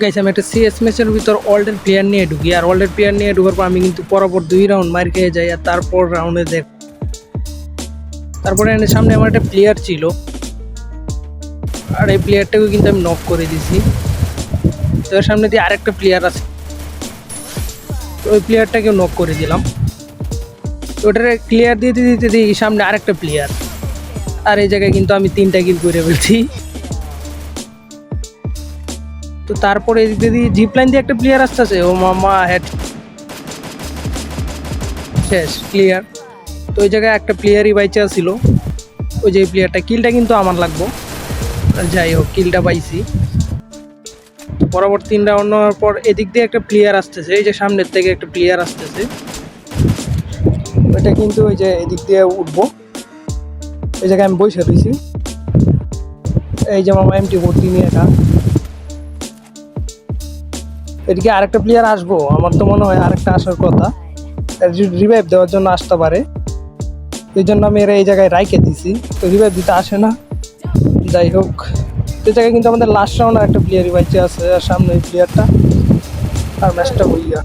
গাইছে আমি একটা সিএস ম্যাচের ভিতর ওয়ার্ল্ডের প্লেয়ার নিয়ে ঢুকি। আর ওয়ার্ল্ডের প্লেয়ার নিয়ে ঢুকার পর আমি কিন্তু পরপর দুই রাউন্ড মার খেয়ে যাই, আর তারপর রাউন্ডে দেখ। তারপরে এর সামনে আমার একটা প্লেয়ার ছিল। আর এই প্লেয়ারটাকে কিন্তু আমি নক করে দিছি। তো এর সামনে দিয়ে আরেকটা প্লেয়ার আছে। তো ওই প্লেয়ারটাকেও নক করে দিলাম। তো ওটারে ক্লিয়ার দিতে দিতে দিই সামনে আরেকটা প্লেয়ার আর এই জায়গায় কিন্তু আমি তিনটা কিল করে ফেলছি। তো তারপরে যদি জিপ লাইন দিয়ে একটা প্লেয়ার আসতেছে, ও মামা হেড শেষ ক্লিয়ার তো ওই জায়গায় একটা প্লেয়ারই বাইচা ছিল। ওই যে প্লেয়ারটা কিলটা কিন্তু আমার লাগবো। যাই হোক কিলটা পাইছি। পরবর্তী রাউন্ড নেওয়ার পর এদিক দিয়ে একটা প্লেয়ার আসতেছে। এই যে সামনের থেকে একটা প্লেয়ার আসতেছে। ওইটা কিন্তু ওই যে এদিক দিয়ে উঠবো। এই জায়গায় আমি বসে রয়েছি এই যে মামা এমটি ভর্তি নিয়ে একা এদিকে আরেকটা প্লেয়ার আসব, আমার তো মনে হয় আরেকটা আসার কথা। রিভাইভ দেওয়ার জন্য আসতে পারে। এই জন্য আমি এরা এই জায়গায় রাইকে দিছি। তো রিভাইভ দিতে আসে না। যাই হোক, এই জায়গায় কিন্তু আমাদের লাস্ট রাউন্ড একটা প্লেয়ারই বাইচে আছে, আর সামনে এই প্লেয়ারটা আর ম্যাচটা হইয়া।